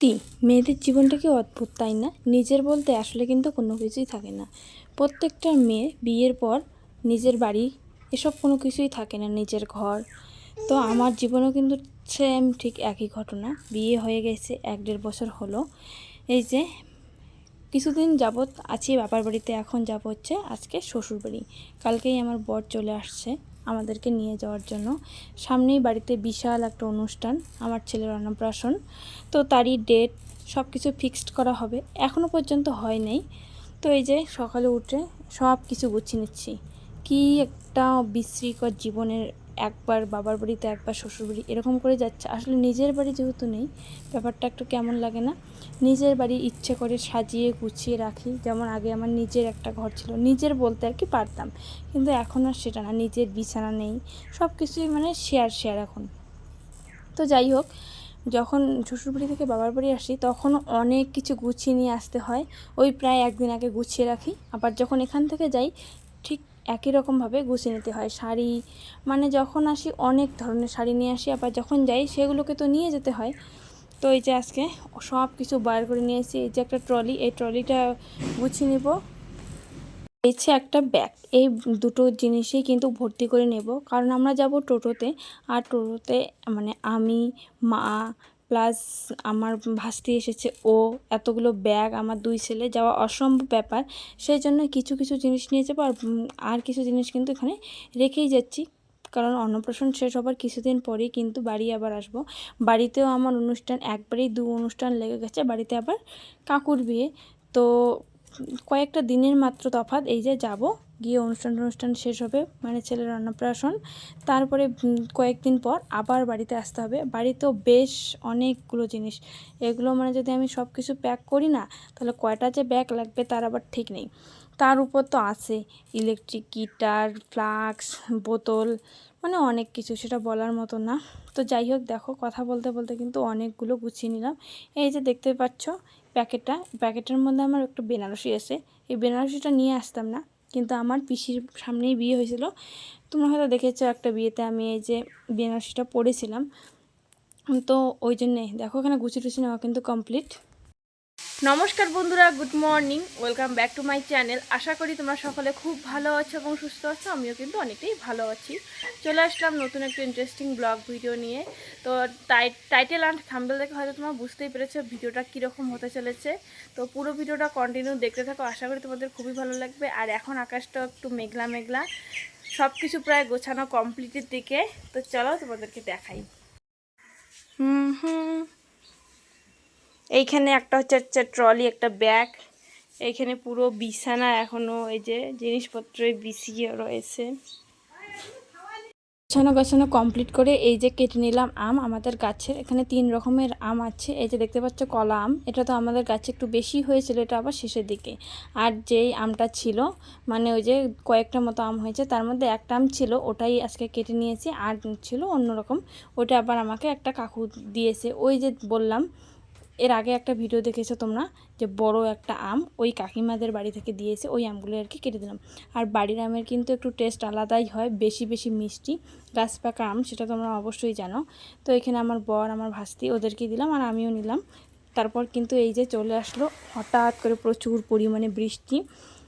সত্যি, মেয়েদের জীবনটা কি অদ্ভুত, তাই না? নিজের বলতে আসলে কিন্তু কোনো কিছুই থাকে না। প্রত্যেকটা মেয়ে বিয়ের পর নিজের বাড়ি, এসব কোনো কিছুই থাকে না, নিজের ঘর। তো আমার জীবনেও কিন্তু সেম ঠিক একই ঘটনা। বিয়ে হয়ে গেছে, এক দেড় বছর হলো। এই যে কিছুদিন যাবৎ আছি, বাবার বাড়িতে এখন যাব হচ্ছে আজকে শ্বশুর বাড়ি কালকেই আমার বর চলে আসছে। আমাদেরকে নিয়ে যাওয়ার জন্য। সামনেই বাড়িতে বিশাল একটা অনুষ্ঠান, আমার ছেলের অন্নপ্রাশন। তো তারই ডেট সব কিছু ফিক্সড করা হবে। এখনও পর্যন্ত হয় নাই। তো এই যে সকালে উঠে সব কিছু গুছিয়ে নিচ্ছি। কি একটা বিশ্রীকর জীবনের একবার বাবার বাড়িতে, একবার শ্বশুর বাড়ি, এরকম করে যাচ্ছে। আসলে নিজের বাড়ি যেহেতু নেই, ব্যাপারটা একটু কেমন লাগে না? নিজের বাড়ি ইচ্ছে করে সাজিয়ে, গুছিয়ে রাখি। যেমন আগে আমার নিজের একটা ঘর ছিল, নিজের বলতে আর কি পারতাম। কিন্তু এখন আর সেটা না, নিজের বিছানা নেই। সব কিছুই মানে শেয়ার শেয়ার এখন। তো যাই হোক, যখন শ্বশুরবাড়ি থেকে বাবার বাড়ি আসি, তখন অনেক কিছু গুছিয়ে নিয়ে আসতে হয়। ওই প্রায় একদিন আগে গুছিয়ে রাখি। আবার যখন এখান থেকে যাই, ঠিক একই রকমভাবে গুছিয়ে নিতে হয়। শাড়ি মানে যখন আসি অনেক ধরনের শাড়ি নিয়ে আসি, আবার যখন যাই সেগুলোকে তো নিয়ে যেতে হয়। তো এই যে আজকে সব কিছু বার করে নিয়ে এসেছি, এই যে একটা ট্রলি, এই ট্রলিটা গুছিয়ে নেব। এছে একটা ব্যাগ, এই দুটো জিনিসই কিন্তু ভর্তি করে নেব। কারণ আমরা যাব টোটোতে, আর টোটোতে মানে আমি, মা প্লাস আমার ভাসতে এসেছে ও, এতগুলো ব্যাগ, আমার দুই ছেলে, যাওয়া অসম্ভব ব্যাপার। সেই জন্য কিছু কিছু জিনিস নিয়ে যাব আর আর কিছু জিনিস কিন্তু এখানে রেখেই যাচ্ছি। কারণ অন্নপ্রাশন শেষ হবার কিছুদিন পরেই কিন্তু বাড়ি আবার আসব। বাড়িতেও আমার অনুষ্ঠান একবারেই দু অনুষ্ঠান লেগে গেছে। বাড়িতে আবার কাকুর বিয়ে। তো কয়েকটা দিনের মাত্র তফাত এই যে যাব, গিয়ে অনুষ্ঠান অনুষ্ঠান শেষ হবে মানে ছেলের অন্নপ্রাশন তারপরে কয়েকদিন পর আবার বাড়িতে আসতে হবে। বাড়িতেও বেশ অনেকগুলো জিনিস। এগুলো মানে যদি আমি সব কিছু প্যাক করি না, তাহলে কয়টা যে ব্যাগ লাগবে তার আবার ঠিক নেই। তার উপর তো আছে। ইলেকট্রিক গিটার, ফ্লাক্স, বোতল মানে অনেক কিছু, সেটা বলার মতো না। তো যাই হোক, দেখো, কথা বলতে বলতে কিন্তু অনেকগুলো গুছিয়ে নিলাম। এই যে দেখতে পাচ্ছ, প্যাকেটটা, প্যাকেটের মধ্যে আমার একটু বেনারসি আছে। এই বেনারসিটা নিয়ে আসতাম না, কিন্তু আমার পিসির সামনেই বিয়ে হয়েছিল। তোমরা হয়তো দেখেছ একটা বিয়েতে আমি এই যে বেনারসিটা পরেছিলাম। তো ওই জন্যে, দেখো এখানে গুছিয়ে টুচি নেওয়া কিন্তু কমপ্লিট নমস্কার বন্ধুরা good morning welcome back to my channel আশা করি তোমরা সকলে খুব ভালো আছো এবং সুস্থ আছো, আমিও কিন্তু অনেকটাই ভালো আছি। চলে আসলাম নতুন একটা ইন্টারেস্টিং ব্লগ ভিডিও নিয়ে। তো টাইটেল অ্যান্ড থাম্বেল দেখে হয়তো তোমরা বুঝতেই পেরেছ ভিডিওটা কীরকম হতে চলেছে। তো পুরো ভিডিওটা কন্টিনিউ দেখতে থাকো, আশা করি তোমাদের খুবই ভালো লাগবে। আর এখন আকাশটা একটু মেঘলা মেঘলা সব কিছু প্রায় গোছানো কমপ্লিটের দিকে। তো চলো তোমাদেরকে দেখাই। হুম হুম। এইখানে একটা হচ্ছে হচ্ছে ট্রলি, একটা ব্যাগ, এইখানে পুরো বিছানা এখনও, এই যে জিনিসপত্র বিছিয়ে রয়েছে। গোছানো গোছানো কমপ্লিট করে এই যে কেটে নিলাম আম আমাদের গাছের এখানে তিন রকমের আম আছে, এই যে দেখতে পাচ্ছ কলা আম। এটা তো আমাদের গাছে একটু বেশি হয়েছিল, এটা আবার শেষের দিকে। আর যেই আমটা ছিল মানে ওই যে কয়েকটা মতো আম হয়েছে, তার মধ্যে একটা আম ছিল, ওটাই আজকে কেটে নিয়েছি। আর ছিল অন্যরকম, ওটা আবার আমাকে একটা কাকু দিয়েছে। ওই যে বললাম এর আগে একটা ভিডিও দেখেছ তোমরা? যে বড় একটা আম ওই কাকিমাদের বাড়ি থেকে দিয়েছে, ওই আমগুলো আর কি কেটে দিলাম। আর বাড়ির আমের কিন্তু একটু টেস্ট আলাদাই হয়, বেশি বেশি মিষ্টি। গাছ পাকা আম, সেটা তোমরা অবশ্যই জানো। তো এখানে আমার বর, আমার ভাস্তি, ওদেরকে দিলাম আর আমিও নিলাম। তারপর কিন্তু এই যে চলে আসলো, হঠাৎ করে প্রচুর পরিমাণে বৃষ্টি।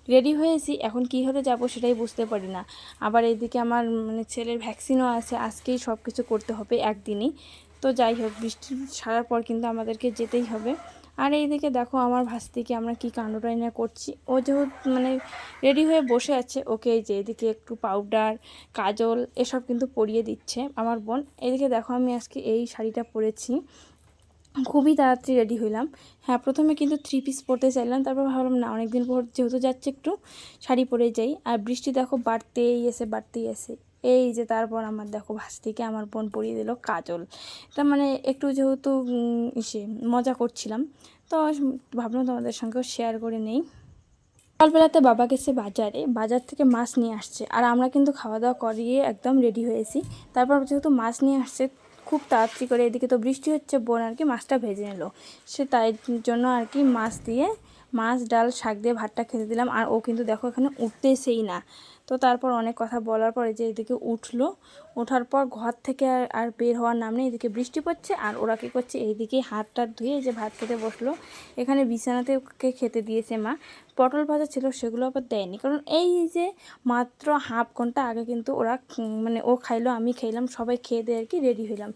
রেডি হয়েছি, এখন কী হতে যাব সেটাই বুঝতে পারি না। আবার এইদিকে আমার মানে ছেলের ভ্যাকসিনও আছে, আজকেই সব কিছু করতে হবে একদিনই। তো যাই হোক, বৃষ্টি ছাড়ার পর কিন্তু আমাদেরকে যেতেই হবে। আর এইদিকে দেখো আমার ভাস্তিকে আমরা কি কাণ্ডটাই না করছি। ও যেহেতু মানে রেডি হয়ে বসে আছে, ওকে যে এদিকে একটু পাউডার কাজল এসব কিন্তু পরিয়ে দিচ্ছে আমার বোন। এদিকে দেখো আমি আজকে এই শাড়িটা পরেছি। খুবই তাড়াতাড়ি রেডি হইলাম। হ্যাঁ প্রথমে কিন্তু থ্রি পিস পরতে চাইলাম, তারপর ভাবলাম না, অনেকদিন পর যেহেতু যাচ্ছে একটু শাড়ি পরে যাই। আর বৃষ্টি দেখো বাড়তেই এসে বাড়তেই এসে এই যে তারপর আমার দেখো ভাস্তিকে আমার বোন পরিয়ে দিল কাজল। তার মানে একটু যেহেতু ইসে মজা করছিলাম। তো ভাবলাম তোমাদের সঙ্গেও শেয়ার করে নেই। সকালবেলাতে বাবা গেছে বাজারে, বাজার থেকে মাছ নিয়ে আসছে। আর আমরা কিন্তু খাওয়া দাওয়া করিয়ে একদম রেডি হয়েছি। তারপর যেহেতু মাছ নিয়ে আসছে, খুব তাড়াতাড়ি করে এদিকে তো বৃষ্টি হচ্ছে, বোন আর কি মাছটা ভেজে নিল। সে তাই জন্য আর কি মাছ দিয়ে, মাছ, ডাল, শাক দিয়ে ভাতটা খেতে দিলাম। আর ও কিন্তু দেখো এখানে উঠতেছেই না। তো তারপর অনেক কথা বলার পরে যে এদিকে উঠল, ওঠার পর ঘর থেকে আর আর বের হওয়ার নাম নেই, এদিকে বৃষ্টি পড়ছে আর ওরা কী করছে, এইদিকে হাত টাত ধুয়ে যে ভাত খেতে বসল, এখানে বিছানাতে খেতে দিয়েছে মা। পটল ভাজা ছিল সেগুলো আবার দেয়নি। কারণ এই যে মাত্র হাফ ঘণ্টা আগে কিন্তু ওরা মানে ও খাইলো, আমি খাইলাম, সবাই খেয়ে দিয়ে আর কি রেডি হইলাম।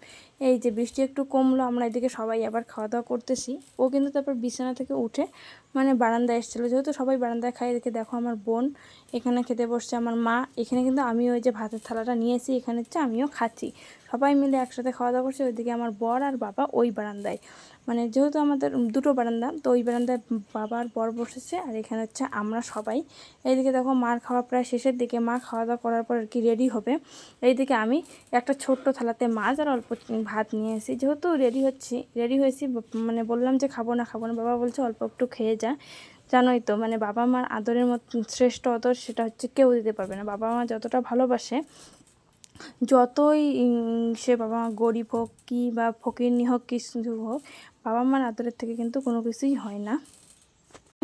এই যে বৃষ্টি একটু কমলো, আমরা এদিকে সবাই আবার খাওয়া দাওয়া করতেছি। ও কিন্তু তারপর বিছানা থেকে উঠে মানে বারান্দায় এসেছিল। যেহেতু সবাই বারান্দায় খাই এদিকে দেখো আমার বোন এখানে খেতে বসছে, আমার মা। এখানে কিন্তু আমি ওই যে ভাতের থালাটা নিয়েছি এখানে হচ্ছে আমিও খাচ্ছি। সবাই মিলে একসাথে খাওয়া দাওয়া করছে, ওইদিকে আমার বর আর বাবা ওই বারান্দায়। মানে যেহেতু আমাদের দুটো বারান্দা, তো ওই বারান্দায় বাবা আর বর বসেছে, আর এখানে হচ্ছে আমরা সবাই। এইদিকে দেখো মার খাওয়া প্রায় শেষের দিকে, মা খাওয়া দাওয়া করার পর আর কি রেডি হবে। এইদিকে আমি একটা ছোট্ট থালাতে মাছ আর অল্প ভাত নিয়ে এসেছি। যেহেতু রেডি হচ্ছি রেডি হয়েছি মানে বললাম যে খাব না খাব না, বাবা বলছে অল্প একটু খেয়ে যা। জানোই তো মানে বাবা মার আদরের মতো শ্রেষ্ঠ আদর সেটা হচ্ছে কেউ দিতে পারবে না। বাবা মা যতটা ভালোবাসে যতই সে বাবা মা গরিব হোক কি বা ফকিরনি হোক কিছু হোক, বাবা মার আদরের থেকে কিন্তু কোনো কিছুই হয় না।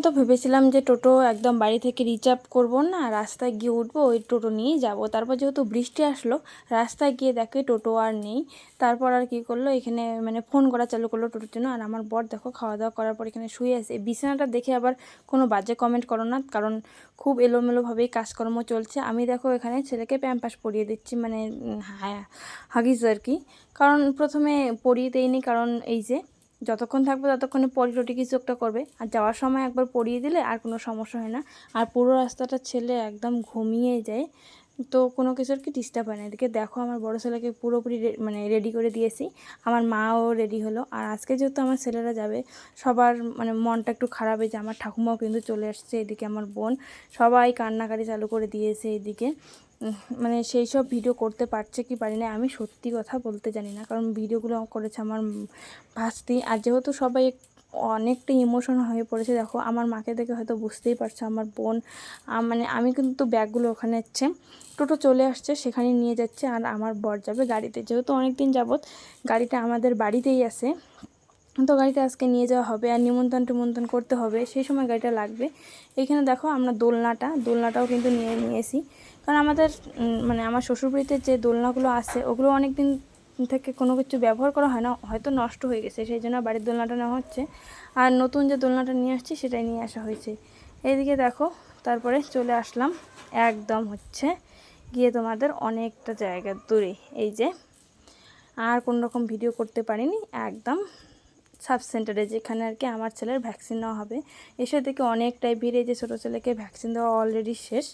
তো ভেবেছিলাম যে টোটো একদম বাড়ি থেকে রিচার্ভ করব না, রাস্তায় গিয়ে উঠবো, ওই টোটো নিয়েই যাব। তারপর যেহেতু বৃষ্টি আসলো, রাস্তায় গিয়ে দেখে টোটো আর নেই। তারপর আর কি করল, এখানে মানে ফোন করা চালু করল টোটোর জন্য। আর আমার বর দেখো, খাওয়া দাওয়া করার পর এখানে শুয়ে আছে। বিছানাটা দেখে আবার কোনো বাজে কমেন্ট করো না, কারণ খুব এলোমেলোভাবেই কাজকর্ম চলছে। আমি দেখো এখানে ছেলেকে প্যাম্পাস পরিয়ে দিচ্ছি মানে হ্যাঁ হাগিস আর কি। কারণ প্রথমে পরিয়ে দেইনি, কারণ এই যে যতক্ষণ থাকবে ততক্ষণে পরি টটি কিছু একটা করবে। আর যাওয়ার সময় একবার পরিয়ে দিলে আর কোনো সমস্যা হয় না। আর পুরো রাস্তাটা ছেলে একদম ঘুমিয়ে যায়। তো কোনো কিছুর কি ডিস্টার্ব হয় না। এদিকে দেখো আমার বড় ছেলেকে পুরোপুরি মানে রেডি করে দিয়েছি। আমার মাও রেডি হলো। আর আজকে যেহেতু আমার ছেলেরা যাবে, সবার মানে মনটা একটু খারাপ হয়েছে। আমার ঠাকুমাও কিন্তু চলে আসছে এদিকে, আমার বোন। সবাই কান্নাকাটি চালু করে দিয়েছে এদিকে। মানে সেই সব ভিডিও করতে পারছে কি পারি না, আমি সত্যি কথা বলতে জানি না। কারণ ভিডিওগুলো করেছে আমার ভাস্তি। আর যেহেতু সবাই অনেকটা ইমোশন হয়ে পড়েছে, দেখো, আমার মাকে দেখে হয়তো বুঝতেই পারছ, আমার বোন মানে আমি কিন্তু ব্যাগগুলো ওখানে হচ্ছে, টোটো চলে আসছে সেখানে নিয়ে যাচ্ছে, আর আমার বর যাবে গাড়িতে। যেহেতু অনেক দিন যাবৎ গাড়িটা আমাদের বাড়িতেই আছে, তো গাড়িটা আজকে নিয়ে যাওয়া হবে, আর নিমন্ত্রণ টিমন্ত্রণ করতে হবে, সেই সময় গাড়িটা লাগবে। এখানে দেখো আমরা দোলনাটা, দোলনাটাও কিন্তু নিয়ে নিয়েছি। কারণ আমাদের মানে আমার শ্বশুরবাড়িতে যে দোলনাগুলো আছে, ওগুলো অনেক দিন থেকে কোনো কিছু ব্যবহার করা হয় না, হয়তো নষ্ট হয়ে গেছে, সেই জন্য বাড়ির দোলনাটা নেওয়া হচ্ছে। আর নতুন যে দোলনাটা নিয়ে আসছি, সেটাই নিয়ে আসা হয়েছে। এইদিকে দেখো, তারপরে চলে আসলাম, একদম হচ্ছে গিয়ে তোমাদের অনেকটা জায়গা দূরে। এই যে, আর কোনো রকম ভিডিও করতে পারিনি, একদম সাব সেন্টারে যেখানে আর কি আমার ছেলের ভ্যাকসিন নেওয়া হবে। এসে দেখে অনেকটাই ভিড়ে যে ছোটো ছেলেকে ভ্যাকসিন দেওয়া অলরেডি শেষ।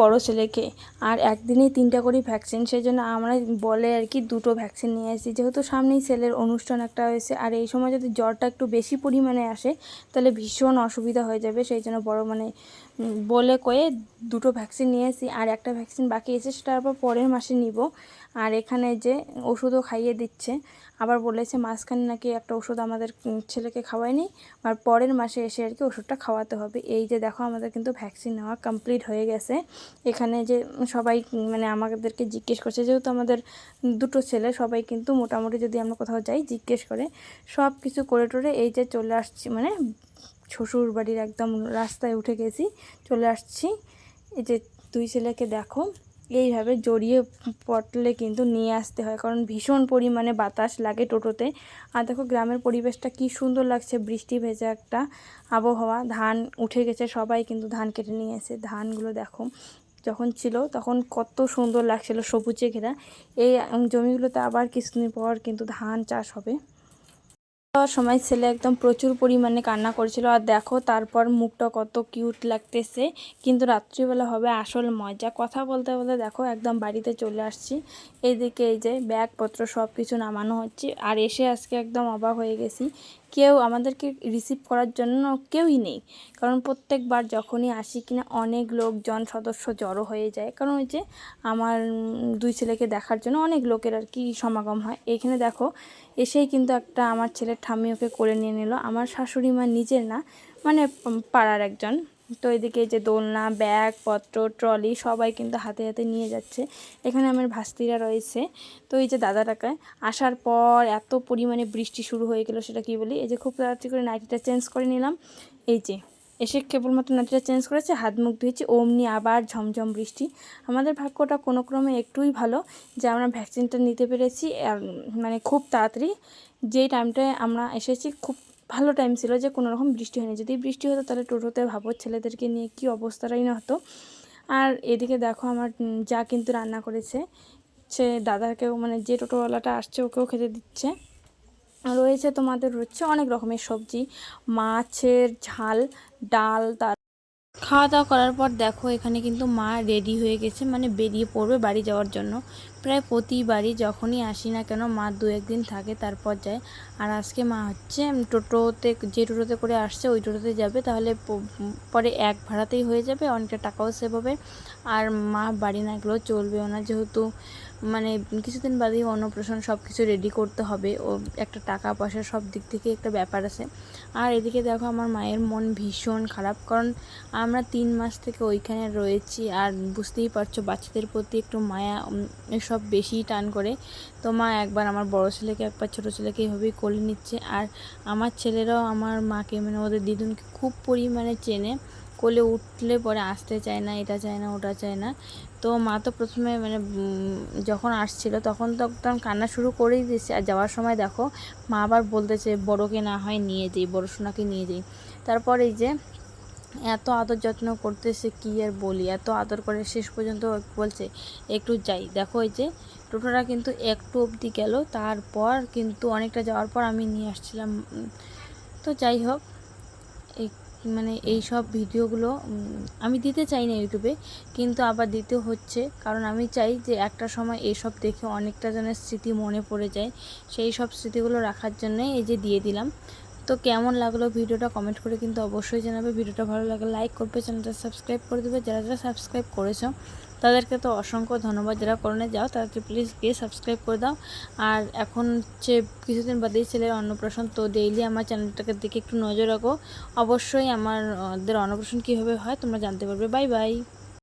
বড় ছেলেকে। আর একদিনেই তিনটা করে ভ্যাকসিন সেই জন্য আমরা বলে আর কি দুটো ভ্যাকসিন নিয়ে আসি। যেহেতু সামনেই ছেলের অনুষ্ঠান একটা হয়েছে, আর এই সময় যদি জ্বরটা একটু বেশি পরিমাণে আসে, তাহলে ভীষণ অসুবিধা হয়ে যাবে। সেই জন্য বড় মানে বলে কয়ে দুটো ভ্যাকসিন নিয়ে আসি। আর একটা ভ্যাকসিন বাকি এসে সেটা আবার পরের মাসে নিব। আর এখানে যে ওষুধও খাইয়ে দিচ্ছে। আবার বলেছে মাঝখানে নাকি একটা ওষুধ আমাদের ছেলেকে খাওয়ায়নি, আর পরের মাসে এসে আর কি ওষুধটা খাওয়াতে হবে। এই যে দেখো আমাদের কিন্তু ভ্যাকসিন নেওয়া কমপ্লিট হয়ে গেছে। এখানে যে সবাই মানে আমাদেরকে জিজ্ঞেস করছে, যেহেতু আমাদের দুটো ছেলে, সবাই কিন্তু মোটামুটি যদি আমরা কোথাও যাই জিজ্ঞেস করে। সব কিছু করে টোরে এই যে চলে আসছি মানে শ্বশুর বাড়ির একদম রাস্তায় উঠে গেছি, চলে আসছি। এই যে দুই ছেলেকে দেখো। এইভাবে জড়িয়ে পটলে কিন্তু নিয়ে আসতে হয়। কারণ ভীষণ পরিমাণে বাতাস লাগে টোটোতে। আর দেখো গ্রামের পরিবেশটা কি সুন্দর লাগছে। বৃষ্টি ভেজা একটা আবহাওয়া। ধান উঠে গেছে, সবাই কিন্তু ধান কেটে নিয়ে এসে ধানগুলো দেখো যখন ছিল তখন কত সুন্দর লাগছিল সবুজে ঘেরা। এই জমিগুলোতে আবার কিছুদিন পর কিন্তু ধান চাষ হবে। সময় ছেলে একদম প্রচুর পরিমাণে কান্না করেছিল। আর দেখো তারপর মুখটা কত কিউট লাগতেছে। কিন্তু রাত্রিবেলা হবে আসল মজা। কথা বলতে বলতে দেখো একদম বাড়িতে চলে আসছি। এইদিকে এই যে ব্যাগপত্র সব কিছু নামানো হচ্ছে। আর এসে আজকে একদম অবাক হয়ে গেছি কেউ আমাদেরকে রিসিভ করার জন্য কেউই নেই। কারণ প্রত্যেকবার যখনই আসি কিনা অনেক লোকজন, সদস্য জড়ো হয়ে যায়। কারণ ওই যে আমার দুই ছেলেকে দেখার জন্য অনেক লোকের আর কি সমাগম হয়। এখানে দেখো, এসেই কিন্তু একটা আমার ছেলের ঠাম্মি ওকে করে নিয়ে নিল। আমার শাশুড়ি মা নিজের না মানে পাড়ার একজন। তো এদিকে যে দোলনা, ব্যাগ, পত্র, ট্রলি সবাই কিন্তু হাতে হাতে নিয়ে যাচ্ছে। এখানে আমার ভাস্তিরা রয়েছে। তো এই যে দাদাটাকে আসার পর এত পরিমাণে বৃষ্টি শুরু হয়ে গেল সেটা কি বলি? এই যে খুব তাড়াতাড়ি করে নাইটিটা চেঞ্জ করে নিলাম। এই যে, এসে কেবলমাত্র নাতিটা চেঞ্জ করেছে, হাত মুখ ধুয়েছি, অমনি আবার ঝমঝম বৃষ্টি। আমাদের ভাগ্যটা কোনো ক্রমে একটুই ভালো যে আমরা ভ্যাকসিনটা নিতে পেরেছি। মানে খুব তাড়াতাড়ি যেই টাইমটায় আমরা এসেছি, খুব ভালো টাইম ছিল যে কোনো রকম বৃষ্টি হয়নি। যদি বৃষ্টি হতো তাহলে টোটোতে ভাবো ছেলেদেরকে নিয়ে কী অবস্থাটাই না হতো। আর এদিকে দেখো আমার যা কিন্তু রান্না করেছে, সে দাদাকেও মানে যে টোটোওয়ালাটা আসছে ওকেও খেতে দিচ্ছে। রয়েছে তোমাদের রয়েছে অনেক রকমের সবজি, মাছের ঝাল, ডাল, তার খাওয়া দাওয়া করার পর দেখো এখানে কিন্তু মা রেডি হয়ে গেছে মানে বেরিয়ে পড়বে বাড়ি যাওয়ার জন্য। প্রায় প্রতিবারই যখনই আসি না কেন মা দু একদিন থাকে তারপর যায়। আর আজকে মা হচ্ছে টোটোতে যে টোটোতে করে আসছে ওই টোটোতে যাবে। তাহলে পরে এক ভাড়াতেই হয়ে যাবে অনেকটা টাকাও সেভ হবে। আর মা বাড়ি না গেলেও চলবেও না। যেহেতু মানে কিছুদিন বাদেই অন্নপ্রাশন সব কিছু রেডি করতে হবে। ও একটা টাকা পয়সা সব দিক থেকে একটা ব্যাপার আছে। আর এদিকে দেখো আমার মায়ের মন ভীষণ খারাপ। কারণ আমরা তিন মাস থেকে ওইখানে রয়েছি। আর বুঝতেই পারছ বাচ্চাদের প্রতি একটু মায়া উম, এসব বেশি টান করে। তো মা একবার আমার বড় ছেলেকে, একবার ছোটো ছেলেকে এইভাবেই কোলে নিচ্ছে। আর আমার ছেলেরাও, আমার মাকে মানে ওদের দিদুনকে খুব পরিমাণে চেনে। কোলে উঠলে পরে আসতে চায় না, এটা চায় না, ওটা চায় না। তো মা তো প্রথমে মানে যখন আসছিল তখন তো একদম কান্না শুরু করেই দিয়েছে। আর যাওয়ার সময় দেখো, মা আবার বলতেছে, বড়োকে না হয় নিয়ে যাই, বড় সোনাকে নিয়ে যাই। তারপর এই যে এত আদর যত্ন করতেছে কি আর বলি? এত আদর করে শেষ পর্যন্ত বলছে, একটু যাই। দেখো এই যে, টোটোটা কিন্তু একটু অবধি গেল। তারপর কিন্তু অনেকটা যাওয়ার পর আমি নিয়ে আসছিলাম। তো যাই হোক, এই মানে এই সব ভিডিওগুলো আমি দিতে চাই না ইউটিউবে, কিন্তু আবার দিতে হচ্ছে। কারণ আমি চাই যে একটা সময় এসব দেখে অনেকটা জনের স্মৃতি মনে পড়ে যায়। সেই সব স্মৃতিগুলো রাখার জন্যে এই যে দিয়ে দিলাম। তো কেমন লাগল ভিডিওটা কমেন্ট করে কিন্তু অবশ্যই জানাবে। ভিডিওটা ভালো লাগলে লাইক করবে, চ্যানেলটা সাবস্ক্রাইব করে দেবে। যারা যারা সাবস্ক্রাইব করেছ, তাদেরকে তো অসংখ্য ধন্যবাদ। যারা করোনে যাও, তাদেরকে প্লিজ গিয়ে সাবস্ক্রাইব করে দাও। আর এখন হচ্ছে কিছুদিন বাদেই ছেলের অন্নপ্রাশন, তো ডেইলি আমার চ্যানেলটাকে দিকে একটু নজর রাখো। অবশ্যই আমার ওদের অন্নপ্রাশন কীভাবে হয় তোমরা জানতে পারবে। Bye bye